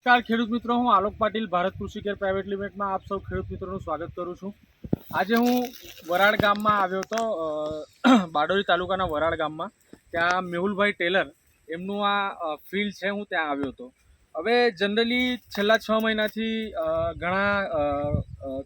નમસ્કાર ખેડૂત મિત્રો, હું આલોક પાટીલ, ભારત કૃષિ કેર પ્રાઇવેટ લિમિટેડમાં આપ સૌ ખેડૂત મિત્રોનું સ્વાગત કરું છું. આજે હું વરાળ ગામમાં આવ્યો હતો બારડોલી તાલુકાના વરાળ ગામમાં. ત્યાં મેહુલભાઈ ટેલર એમનું આ ફિલ્ડ છે, હું ત્યાં આવ્યો હતો. હવે જનરલી છેલ્લા છ મહિનાથી ઘણા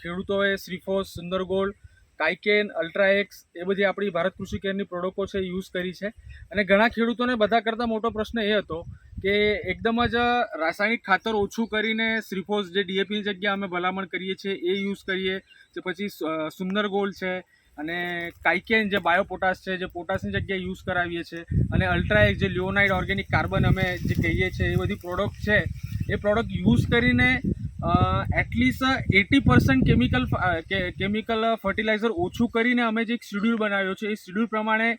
ખેડૂતોએ શ્રીફોસ સુંદરગોલ્ડ કાઇકેન અલ્ટ્રાએક્સ એ બધી આપણી ભારત કૃષિ કેરની પ્રોડક્ટો છે યુઝ કરી છે. અને ઘણા ખેડૂતોને બધા કરતાં મોટો પ્રશ્ન એ હતો કે એકદમ જ રાસાયણિક ખાતર ઓછું કરીને શ્રીફોસ જે ડીએપીની જગ્યાએ અમે ભલામણ કરીએ છીએ એ યુઝ કરીએ. કે પછી સુંદર ગોલ્ડ છે અને કાઇકેન જે બાયોપોટાશ છે જે પોટાશની જગ્યાએ યુઝ કરાવીએ છીએ. અને અલ્ટ્રાએક જે લિયોનાઇડ ઓર્ગેનિક કાર્બન અમે જે કહીએ છીએ એ બધી પ્રોડક્ટ છે. એ પ્રોડક્ટ યુઝ કરીને at least eighty percent chemical chemical fertiliser ઓછું કરીને અમે જે શિડ્યુલ બનાવ્યો છે, એ શિડ્યુલ પ્રમાણે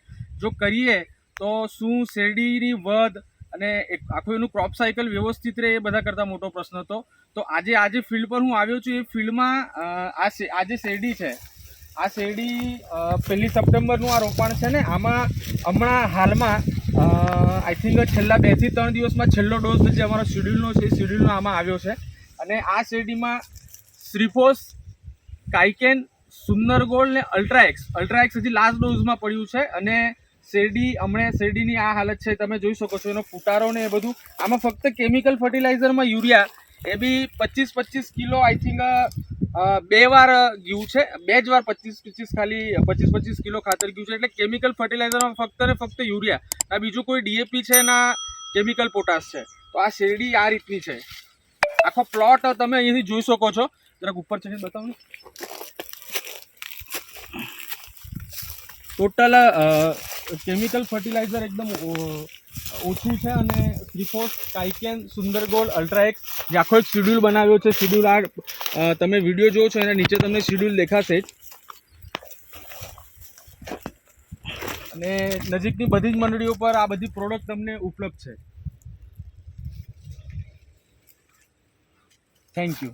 જો કરીએ તો શું શેરડીની વધ અને એક આખું એનું ક્રોપ સાયકલ વ્યવસ્થિત રહે એ બધા કરતાં મોટો પ્રશ્ન હતો. તો આજે આજે ફિલ્ડ પર હું આવ્યો છું, એ ફિલ્ડમાં આ શે- આ જે શેરડી છે, આ શેરડી પહેલી સપ્ટેમ્બરનું આ રોપાણ છે ને, આમાં હમણાં હાલમાં આઈ થિંક છેલ્લા બેથી ત્રણ દિવસમાં છેલ્લો ડોઝ જે અમારો શેડ્યુલનો છે, એ શેડ્યુલનો આમાં આવ્યો છે. અને આ શેરડીમાં શ્રીફોસ, કાઇકેન સુંદર ગોલ્ડ ને અલ્ટ્રાએક્સ અલ્ટ્રાએક્સ હજી લાસ્ટ ડોઝમાં પડ્યું છે અને શેરડી હમણાં શેરડીની આ હાલત છે, તમે જોઈ શકો છો, એનો ફૂટારો ને એ બધું. આમાં ફક્ત કેમિકલ ફર્ટિલાઇઝરમાં યુરિયા, એ બી પચીસ પચીસ કિલો આઈ થિંક બે વાર ગયું છે, બે જ વાર પચીસ પચીસ ખાલી, પચીસ પચીસ કિલો ખાતર ગયું છે, એટલે કેમિકલ ફર્ટિલાઇઝરમાં ફક્ત ને ફક્ત યુરિયા. આ બીજું કોઈ ડીએપી છે ના કેમિકલ પોટાશ છે. તો આ શેરડી આ રીતની છે. આખો પ્લોટ તમે અહીંથી જોઈ શકો છો. જરાક ઉપર ચડીને બતાવો ટોટલ કેમિકલ ફર્ટિલાઇઝર એકદમ ઓછું છે અને થ્રીફોસ કાઇકેન સુંદર ગોલ્ડ અલ્ટ્રાએક્સ જે આખો એક શિડ્યુલ બનાવ્યો છે. શિડ્યુલ આ તમે વીડિયો જોવો છો, એના નીચે તમને શિડ્યુલ દેખાશે. જ અને નજીકની બધી જ મંડળીઓ પર આ બધી પ્રોડક્ટ તમને ઉપલબ્ધ છે. Thank you